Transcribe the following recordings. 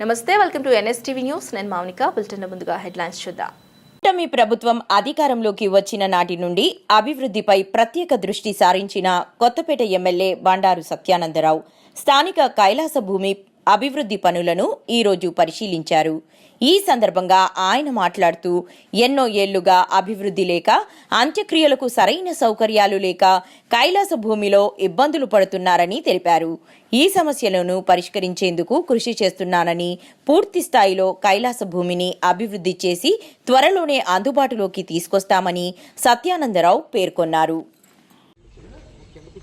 నమస్తే welcome to NSTV news. నేను Mounika bulletin ముందుగా హెడ్లైన్స్ చూద్దాం. కూటమి ప్రభుత్వం అధికారంలోకి వచ్చిన నాటి నుండి అభివృద్ధిపై ప్రత్యేక దృష్టి సారించిన కొత్తపేట ఎమ్మెల్యే బండారు సత్యానందరావు. స్థానిక కైలాస భూమి అభివృద్ధి పనులను ఈరోజు పరిశీలించారు. ఈ సందర్భంగా ఆయన మాట్లాడుతూ ఎన్నో ఏళ్ళుగా అభివృద్ధి లేక అంత్యక్రియలకు సరైన సౌకర్యాలు లేక కైలాస భూమిలో ఇబ్బందులు పడుతున్నారని తెలిపారు. ఈ సమస్యలను పరిష్కరించేందుకు కృషి చేస్తున్నానని పూర్తి స్థాయిలో కైలాస భూమిని అభివృద్ధి చేసి త్వరలోనే అందుబాటులోకి తీసుకొస్తామని సత్యానందరావు పేర్కొన్నారు.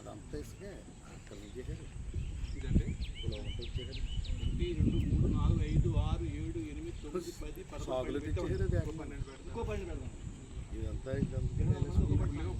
అదంతా ఇసుకే అక్కడ చేశారు. ఇదండి ఒకటి రెండు మూడు నాలుగు ఐదు ఆరు ఏడు ఎనిమిది తొమ్మిది పది పదకొండు పన్నెండు పెడతాం. ఇదంతా ఇదంతా